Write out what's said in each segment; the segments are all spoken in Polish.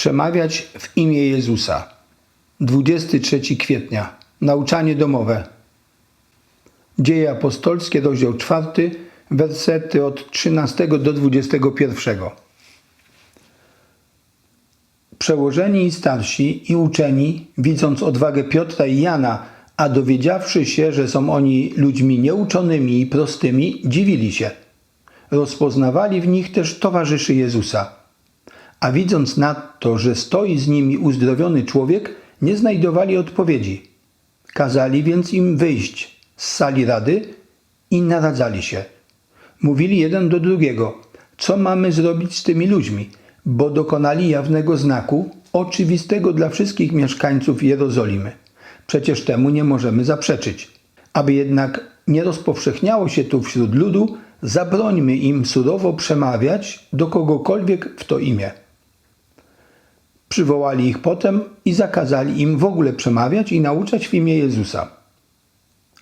Przemawiać w imię Jezusa. 23 kwietnia. Nauczanie domowe. Dzieje apostolskie, rozdział 4, wersety od 13 do 21. Przełożeni i starsi i uczeni, widząc odwagę Piotra i Jana, a dowiedziawszy się, że są oni ludźmi nieuczonymi i prostymi, dziwili się. Rozpoznawali w nich też towarzyszy Jezusa. A widząc nadto, że stoi z nimi uzdrowiony człowiek, nie znajdowali odpowiedzi. Kazali więc im wyjść z sali rady i naradzali się. Mówili jeden do drugiego, co mamy zrobić z tymi ludźmi, bo dokonali jawnego znaku, oczywistego dla wszystkich mieszkańców Jerozolimy. Przecież temu nie możemy zaprzeczyć. Aby jednak nie rozpowszechniało się tu wśród ludu, zabrońmy im surowo przemawiać do kogokolwiek w to imię. Przywołali ich potem i zakazali im w ogóle przemawiać i nauczać w imię Jezusa.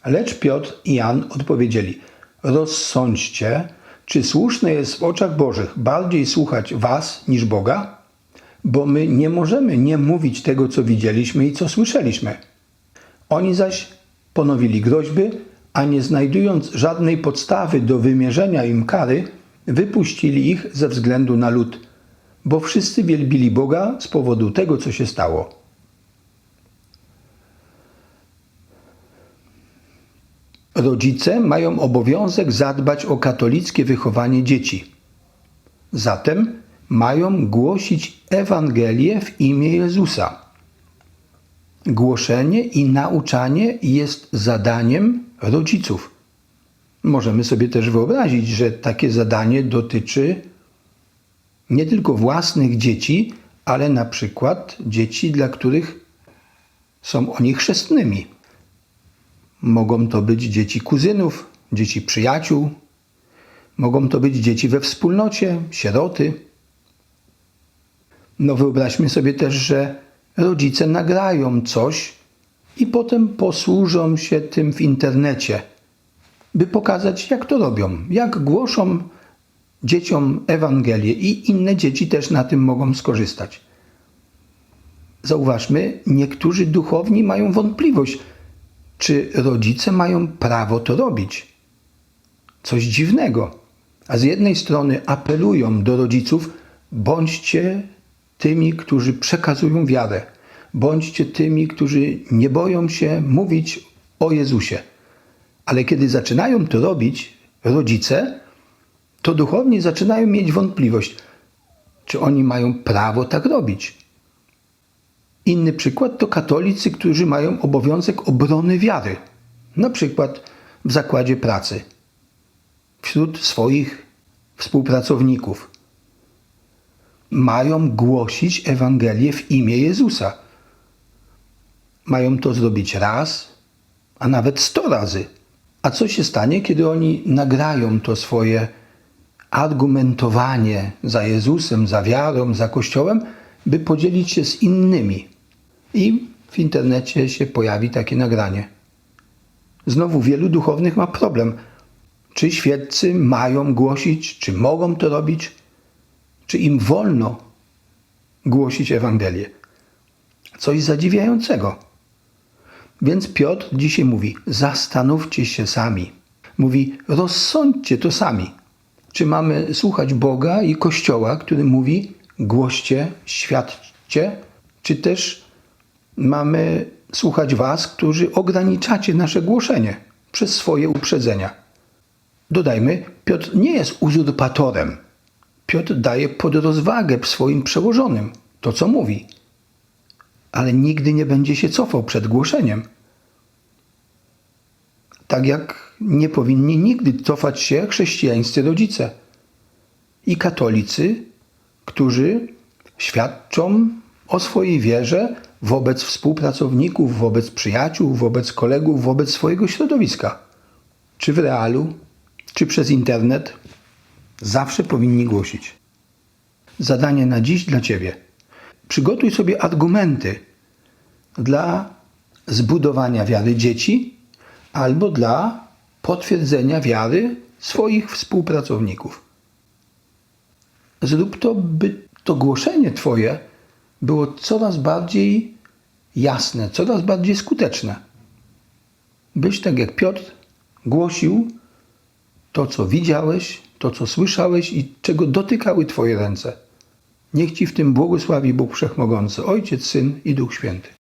Lecz Piotr i Jan odpowiedzieli: Rozsądźcie, czy słuszne jest w oczach Bożych bardziej słuchać Was niż Boga? Bo my nie możemy nie mówić tego, co widzieliśmy i co słyszeliśmy. Oni zaś ponowili groźby, a nie znajdując żadnej podstawy do wymierzenia im kary, wypuścili ich ze względu na lud, bo wszyscy wielbili Boga z powodu tego, co się stało. Rodzice mają obowiązek zadbać o katolickie wychowanie dzieci. Zatem mają głosić Ewangelię w imię Jezusa. Głoszenie i nauczanie jest zadaniem rodziców. Możemy sobie też wyobrazić, że takie zadanie dotyczy nie tylko własnych dzieci, ale na przykład dzieci, dla których są oni chrzestnymi. Mogą to być dzieci kuzynów, dzieci przyjaciół, mogą to być dzieci we wspólnocie, sieroty. No wyobraźmy sobie też, że rodzice nagrają coś i potem posłużą się tym w internecie, by pokazać, jak to robią, jak głoszą dzieciom Ewangelię i inne dzieci też na tym mogą skorzystać. Zauważmy, niektórzy duchowni mają wątpliwość, czy rodzice mają prawo to robić. Coś dziwnego. A z jednej strony apelują do rodziców: bądźcie tymi, którzy przekazują wiarę, bądźcie tymi, którzy nie boją się mówić o Jezusie. Ale kiedy zaczynają to robić rodzice, to duchowni zaczynają mieć wątpliwość, czy oni mają prawo tak robić. Inny przykład to katolicy, którzy mają obowiązek obrony wiary, na przykład w zakładzie pracy, wśród swoich współpracowników. Mają głosić Ewangelię w imię Jezusa. Mają to zrobić raz, a nawet sto razy. A co się stanie, kiedy oni nagrają to swoje argumentowanie za Jezusem, za wiarą, za Kościołem, by podzielić się z innymi? I w internecie się pojawi takie nagranie. Znowu wielu duchownych ma problem. Czy świeccy mają głosić, czy mogą to robić, czy im wolno głosić Ewangelię? Coś zadziwiającego. Więc Piotr dzisiaj mówi: zastanówcie się sami. Mówi: rozsądźcie to sami. Czy mamy słuchać Boga i Kościoła, który mówi: głoście, świadczcie, czy też mamy słuchać Was, którzy ograniczacie nasze głoszenie przez swoje uprzedzenia. Dodajmy, Piotr nie jest uzurpatorem. Piotr daje pod rozwagę swoim przełożonym to, co mówi, ale nigdy nie będzie się cofał przed głoszeniem. Tak jak nie powinni nigdy cofać się chrześcijańscy rodzice i katolicy, którzy świadczą o swojej wierze wobec współpracowników, wobec przyjaciół, wobec kolegów, wobec swojego środowiska. Czy w realu, czy przez internet, zawsze powinni głosić. Zadanie na dziś dla Ciebie. Przygotuj sobie argumenty dla zbudowania wiary dzieci albo dla potwierdzenia wiary swoich współpracowników. Zrób to, by to głoszenie Twoje było coraz bardziej jasne, coraz bardziej skuteczne. Byś tak jak Piotr głosił to, co widziałeś, to, co słyszałeś i czego dotykały Twoje ręce. Niech Ci w tym błogosławi Bóg Wszechmogący, Ojciec, Syn i Duch Święty.